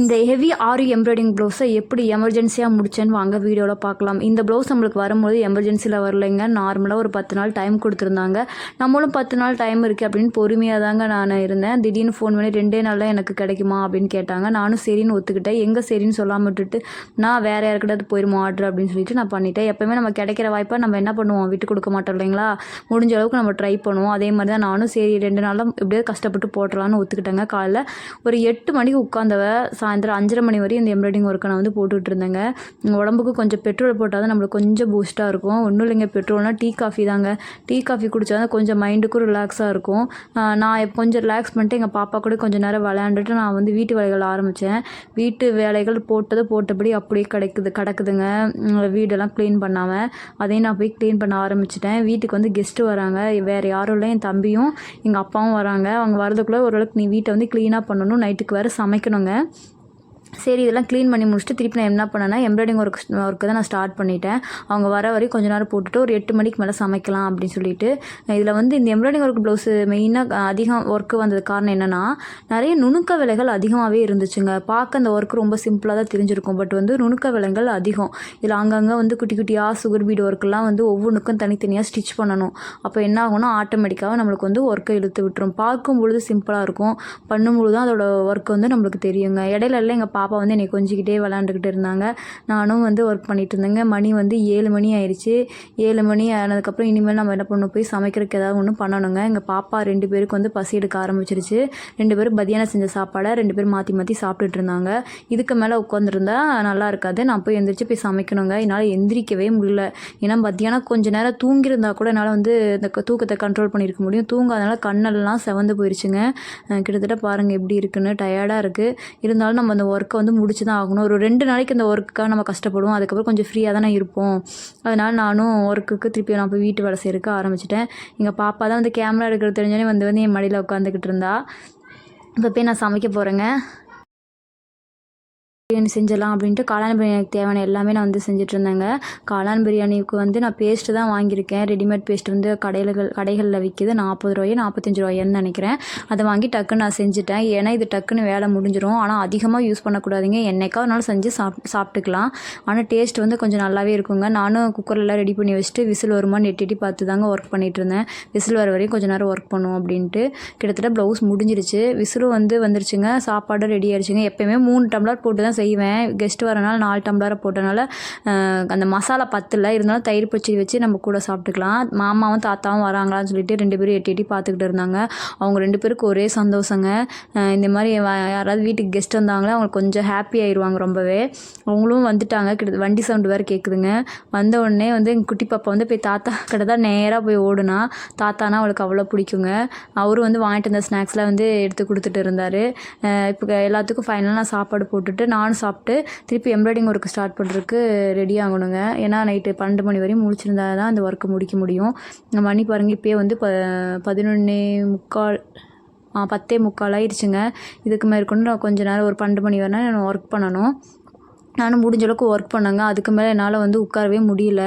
இந்த ஹெவி ஆரி எம்ப்ராய்டிங் ப்ளவுஸை எப்படி எமர்ஜென்சியாக முடிச்சேன்னு வாங்க வீடியோவில் பார்க்கலாம். இந்த ப்ளவுஸ் நம்மளுக்கு வரும்போது எமர்ஜென்சியில் வரலைங்க. நார்மலாக ஒரு பத்து நாள் டைம் கொடுத்துருந்தாங்க. நம்மளும் பத்து நாள் டைம் இருக்குது அப்படின்னு பொறுமையாக தாங்க நான் இருந்தேன். திடீர்னு ஃபோன் பண்ணி ரெண்டே நாளில் எனக்கு கிடைக்குமா? அப்படின்னு கேட்டாங்க. நானும் சரின்னு ஒத்துக்கிட்டேன். எங்கே சரின்னு சொல்லாமல் விட்டுட்டு நான் வேறு யாருக்கிட்ட போயிடுமா ஆர்டர் அப்படின்னு சொல்லிட்டு நான் பண்ணிட்டேன். எப்போவுமே நம்ம கிடைக்கிற வாய்ப்பாக நம்ம என்ன பண்ணுவோம்? விட்டு கொடுக்க மாட்டோம் இல்லைங்களா? முடிஞ்ச அளவுக்கு நம்ம ட்ரை பண்ணுவோம். அதே மாதிரி தான் நானும் சரி ரெண்டு நாளில் எப்படியோ கஷ்டப்பட்டு போட்டுடலான்னு ஒத்துக்கிட்டேங்க. காலைல ஒரு எட்டு மணிக்கு உட்காந்தவ சாயந்தரம் அஞ்சரை மணி வரையும் இந்த எம்ப்ராய்டிங் ஒர்க்கை நான் வந்து போட்டுட்டு இருந்தேங்க உடம்புக்கு கொஞ்சம் பெட்ரோல் போட்டால் தான் நம்மளுக்கு கொஞ்சம் பூஸ்ட்டாக இருக்கும். ஒன்றும் இல்லைங்க பெட்ரோல்னால் டீ காஃபி தாங்க. டீ காஃபி குடித்தா தான் கொஞ்சம் மைண்டுக்கும் ரிலாக்ஸாக இருக்கும். நான் கொஞ்சம் ரிலாக்ஸ் பண்ணிட்டு எங்கள் பாப்பா கூட கொஞ்சம் நேரம் விளையாண்டுட்டு நான் வந்து வீட்டு வேலைகள் ஆரம்பித்தேன் வீட்டு வேலைகள் போட்டது போட்டபடி அப்படியே கிடைக்குது கிடக்குதுங்க. வீடெல்லாம் க்ளீன் பண்ணாமல் அதையும் நான் போய் க்ளீன் பண்ண ஆரம்பிச்சிட்டேன். வீட்டுக்கு வந்து கெஸ்ட்டு வராங்க. வேறு யாரும் இல்லை என் தம்பியும் எங்கள் அப்பாவும் வராங்க. அவங்க வரதுக்குள்ளே ஓரளவுக்கு நீ வீட்டை வந்து க்ளீனாக பண்ணணும். நைட்டுக்கு வேறு சமைக்கணுங்க. சரி இதெல்லாம் க்ளீன் பண்ணி முடிச்சுட்டு திருப்பி நான் என்ன பண்ணேன்னா எம்ப்ராய்டிங் ஒர்க் ஒர்க்கு தான் நான் ஸ்டார்ட் பண்ணிட்டேன். அவங்க வர வரையும் கொஞ்ச நேரம் போட்டுட்டு ஒரு எட்டு மணிக்கு மேலே சமைக்கலாம் அப்படின்னு சொல்லிட்டு இதில் வந்து இந்த எம்ப்ராய்டிங் ஒர்க் ப்ளவுஸு மெயினாக அதிகம் ஒர்க்கு வந்தது காரணம் என்னென்னா நிறைய நுணுக்க விலைகள் அதிகமாகவே இருந்துச்சுங்க. பார்க்க அந்த ஒர்க் ரொம்ப சிம்பிளாக தான் தெரிஞ்சிருக்கும். பட் வந்து நுணுக்க விலைகள் அதிகம். இதில் அங்கங்கே வந்து குட்டி குட்டியாக சுகர் பீடு ஒர்க்கெல்லாம் வந்து ஒவ்வொன்றுக்கும் தனித்தனியாக ஸ்டிச் பண்ணணும். அப்போ என்ன ஆகும்னா ஆட்டோமேட்டிக்காக நம்மளுக்கு வந்து ஒர்க்கை இழுத்து விட்டுரும். பார்க்கும் பொழுது சிம்பிளாக இருக்கும். பண்ணும்பொழுது தான் அதோட ஒர்க் வந்து நம்மளுக்கு தெரியுங்க. இடையில எல்லாம் எங்கள் பாப்பா வந்து என்னை கொஞ்சிக்கிட்டே விளாண்டுக்கிட்டு இருந்தாங்க. நானும் வந்து ஒர்க் பண்ணிட்டு இருந்தேங்க. மணி வந்து ஏழு மணி ஆயிடுச்சு ஏழு மணி ஆனதுக்கப்புறம் இனிமேல் நம்ம என்ன பண்ணணும்? போய் சமைக்கிறதுக்கு ஏதாவது ஒன்று பண்ணணுங்க. எங்கள் பாப்பா ரெண்டு பேருக்கு வந்து பசி எடுக்க ஆரம்பிச்சிருச்சு. ரெண்டு பேரும் மதியானம் செஞ்ச சாப்பாடை ரெண்டு பேரும் மாற்றி மாற்றி சாப்பிட்டுட்டு இருந்தாங்க. இதுக்கு மேலே உட்காந்துருந்தா நல்லா இருக்காது. நான் போய் எந்திரிச்சு போய் சமைக்கணுங்க. என்னால் எந்திரிக்கவே முடியல. ஏன்னா மத்தியானம் கொஞ்ச நேரம் தூங்கியிருந்தா கூட என்னால் வந்து இந்த தூக்கத்தை கண்ட்ரோல் பண்ணியிருக்க முடியும். தூங்காதனால கண்ணெல்லாம் செவந்து போயிடுச்சுங்க கிட்டத்தட்ட பாருங்கள் எப்படி இருக்குன்னு. டயர்டாக இருக்குது இருந்தாலும் நம்ம அந்த ஒர்க் ஒர்க்கை வந்து முடிச்சு தான் ஆகணும். ஒரு ரெண்டு நாளைக்கு அந்த ஒர்க்குக்காக நம்ம கஷ்டப்படுவோம். அதுக்கப்புறம் கொஞ்சம் ஃப்ரீயாக தானே இருப்போம். அதனால் நானும் ஒர்க்குக்கு திருப்பி நான் போய் வீட்டு வேலை செய்யறதுக்கு ஆரம்பிச்சிட்டேன். எங்கள் பாப்பா தான் வந்து கேமரா எடுக்கிறது தெரிஞ்சோடனே வந்து வந்து என் மடியில் உட்காந்துக்கிட்டு இருந்தா. இப்போ போய் நான் சமைக்க போகிறேங்க பிரியாணி செஞ்சிடலாம் அப்படின்ட்டு காளான் பிரியாணிக்கு தேவையான எல்லாமே நான் வந்து செஞ்சுட்டு இருந்தேங்க காளான் பிரியாணிக்கு வந்து நான் பேஸ்ட்டு தான் வாங்கியிருக்கேன். ரெடிமேட் பேஸ்ட் வந்து கடையில் கடைகளில் விற்கிது நாற்பது ரூபாயோ நாற்பத்தஞ்சு ரூபாயோன்னு நினைக்கிறேன். அதை வாங்கி டக்குன்னு நான் செஞ்சுட்டேன். ஏன்னா இது டக்குன்னு வேலை முடிஞ்சிடும் ஆனால் அதிகமாக யூஸ் பண்ணக்கூடாதுங்க. என்னைக்கா ஒரு நாள் செஞ்சு சாப் சாப்பிட்டுக்கலாம். ஆனால் டேஸ்ட் வந்து கொஞ்சம் நல்லாவே இருக்குங்க. நானும் குக்கர்லாம் ரெடி பண்ணி வச்சுட்டு விசில் வருமான்னு எட்டி பார்த்து தாங்க ஒர்க் பண்ணிட்டு இருந்தேன் விசில் வர வரையும் கொஞ்சம் நேரம் ஒர்க் பண்ணுவோம் அப்படின்ட்டு கிட்டத்தட்ட ப்ளவுஸ் முடிஞ்சிருச்சு. விசிலும் வந்து வந்துருச்சுங்க. சாப்பாடு ரெடி ஆயிடுச்சுங்க. எப்பயுமே மூணு டம்ளர் போட்டு தான் செய்வேன். கெஸ்ட் வரனால நாலு டம்ளரை போட்டனால அந்த மசாலா பத்தில் இருந்தாலும் தயிர் பச்சடி வச்சு நம்ம கூட சாப்பிட்டுக்கலாம். மாமாவும் தாத்தாவும் வராங்களான்னு சொல்லிட்டு ரெண்டு பேரும் எட்டி எட்டி பார்த்துக்கிட்டு இருந்தாங்க. அவங்க ரெண்டு பேருக்கு ஒரே சந்தோஷங்க. இந்த மாதிரி யாராவது வீட்டுக்கு கெஸ்ட் வந்தாங்களே அவங்களுக்கு கொஞ்சம் ஹாப்பி ஆயிடுவாங்க ரொம்பவே. அவங்களும் வந்துட்டாங்க. கிட்ட வண்டி சவுண்டு வேறு கேட்குதுங்க வந்த உடனே வந்து எங்கள் குட்டி பாப்பா வந்து போய் தாத்தா கிட்ட தான் நேராக போய் ஓடுனா தாத்தானா அவளுக்கு அவ்வளோ பிடிக்குங்க. அவரும் வந்து வாங்கிட்டு வந்த ஸ்நாக்ஸ்லாம் வந்து எடுத்து கொடுத்துட்டு இருந்தார். இப்போ எல்லாத்துக்கும் ஃபைனலாக நான் சாப்பாடு போட்டுட்டு நானும் சாப்பிட்டு திருப்பி எம்ப்ராய்டிங் ஒர்க் ஸ்டார்ட் பண்ணுறதுக்கு ரெடி ஆகணுங்க. ஏன்னா நைட்டு பன்னெண்டு மணி வரையும் முடிச்சிருந்தா தான் அந்த ஒர்க்கை முடிக்க முடியும். மணி பாருங்க இப்போயே வந்து ப பதினொன்னே முக்கால் பத்தே முக்கால் ஆயிடுச்சுங்க. இதுக்கு மேற்கொண்டு நான் கொஞ்சம் நேரம் ஒரு பன்னெண்டு மணி வரை நான் ஒர்க் பண்ணணும். நானும் முடிஞ்ச அளவுக்கு ஒர்க் பண்ணேங்க. அதுக்கு மேலே என்னால் வந்து உட்காரவே முடியல.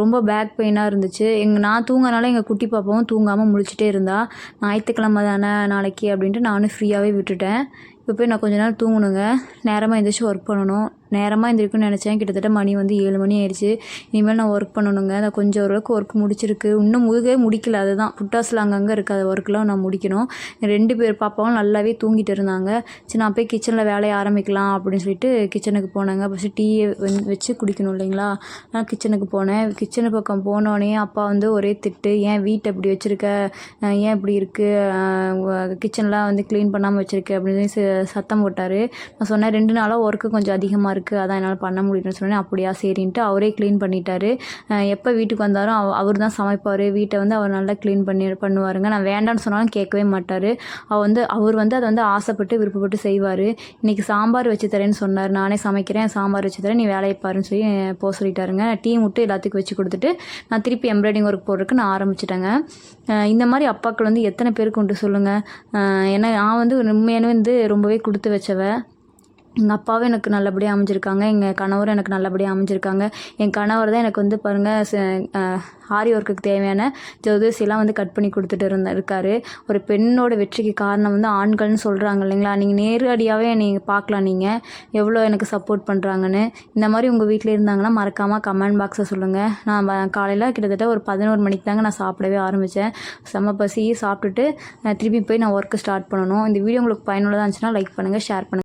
ரொம்ப பேக் பெயினாக இருந்துச்சு. எங்கள் நான் தூங்கினால எங்கள் குட்டி பாப்பாவும் தூங்காமல் முழிச்சிட்டே இருந்தா. ஞாயிற்றுக்கிழமை தானே நாளைக்கு அப்படின்ட்டு நானும் ஃப்ரீயாகவே விட்டுட்டேன். இப்போ போய் நான் கொஞ்ச நேரம் தூங்கணுங்க. நேரமாக எந்திரிச்சு ஒர்க் பண்ணணும். நேரமாக எழுந்திரிக்கும்னு நினச்சேன். கிட்டத்தட்ட மணி வந்து ஏழு மணி ஆயிடுச்சு. இனிமேல் நான் ஒர்க் பண்ணணுங்க. நான் கொஞ்சம் ஓரளவுக்கு ஒர்க் முடிச்சிருக்கு. இன்னும் முழுகவே முடிக்கல. அதுதான். புட்டாஸில் அங்கங்கே இருக்காத ஒர்க்கெலாம் நான் முடிக்கணும். ரெண்டு பேர் பாப்பாவும் நல்லாவே தூங்கிட்டு இருந்தாங்க. சரி நான் போய் கிச்சனில் வேலையை ஆரம்பிக்கலாம் அப்படின்னு சொல்லிட்டு கிச்சனுக்கு போனேங்க. ஃபஸ்ட்டு டீயை வச்சு குடிக்கணும் இல்லைங்களா? நான் கிச்சனுக்கு போனேன். கிச்சனு பக்கம் போனோடனே அப்பா வந்து ஒரே திட்டு ஏன் வீட்டை இப்படி வச்சுருக்க? ஏன் இப்படி இருக்குது கிச்சன்லாம் வந்து க்ளீன் பண்ணாமல் வச்சுருக்க? அப்படின்னு சொல்லி ச- சத்தம் போட்டார். நான் சொன்னேன் ரெண்டு நாளாக ஒர்க்கு கொஞ்சம் அதிகமாக இருக்குது அதான் என்னால் பண்ண முடியும்னு சொன்னேன் அப்படியா சரின்ட்டு அவரே க்ளீன் பண்ணிட்டாரு. எப்போ வீட்டுக்கு வந்தாலும் அவ அவர் தான் சமைப்பார். வீட்டை வந்து அவர் நல்லா க்ளீன் பண்ணி பண்ணுவாருங்க. நான் வேண்டாம்னு சொன்னாலும் கேட்கவே மாட்டார். அவர் வந்து அவர் வந்து அதை வந்து ஆசைப்பட்டு விருப்பப்பட்டு செய்வார். இன்றைக்கி சாம்பார் வச்சு தரேன்னு சொன்னார். நானே சமைக்கிறேன் சாம்பார் வச்சு தரேன் நீ வேலையை பாருன்னு சொல்லி போக சொல்லிட்டாருங்க. டீ முட்டு எல்லாத்துக்கும் வச்சு கொடுத்துட்டு நான் திருப்பி எம்ப்ராய்டிங் ஒர்க் போடுறதுக்கு நான் ஆரம்பிச்சிட்டேங்க. இந்த மாதிரி அப்பாக்கள் வந்து எத்தனை பேருக்கு உண்டு சொல்லுங்கள் ஏன்னா நான் வந்து உண்மையான வந்து ரொம்பவே கொடுத்து வச்சவ. எங்கள் அப்பாவும் எனக்கு நல்லபடியாக அமைஞ்சிருக்காங்க. எங்கள் கணவரும் எனக்கு நல்லபடியாக அமைஞ்சிருக்காங்க. என் கணவர் தான் எனக்கு வந்து பாருங்கள் ஆரி ஒர்க்குக்கு தேவையான ஜோதிசிலாம் வந்து கட் பண்ணி கொடுத்துட்டு இருந்த இருக்காரு. ஒரு பெண்ணோட வெற்றிக்கு காரணம் வந்து ஆண்கள்னு சொல்கிறாங்க இல்லைங்களா? நீங்கள் நேரடியாகவே நீங்கள் பார்க்கலாம் நீங்கள் எவ்வளோ எனக்கு சப்போர்ட் பண்ணுறாங்கன்னு இந்த மாதிரி உங்கள் வீட்டில் இருந்தாங்கன்னா மறக்காமல் கமெண்ட் பாக்ஸை சொல்லுங்கள் நான் காலையில் கிட்டத்தட்ட ஒரு பதினோரு மணிக்கு தாங்க நான் சாப்பிடவே ஆரம்பித்தேன் செம்ம பசி சாப்பிட்டுட்டு திருப்பி போய் நான் ஒர்க்கு ஸ்டார்ட் பண்ணணும். இந்த வீடியோ உங்களுக்கு பயனுள்ளதாக இருந்துச்சுன்னா லைக் பண்ணுங்கள் ஷேர் பண்ணுங்கள்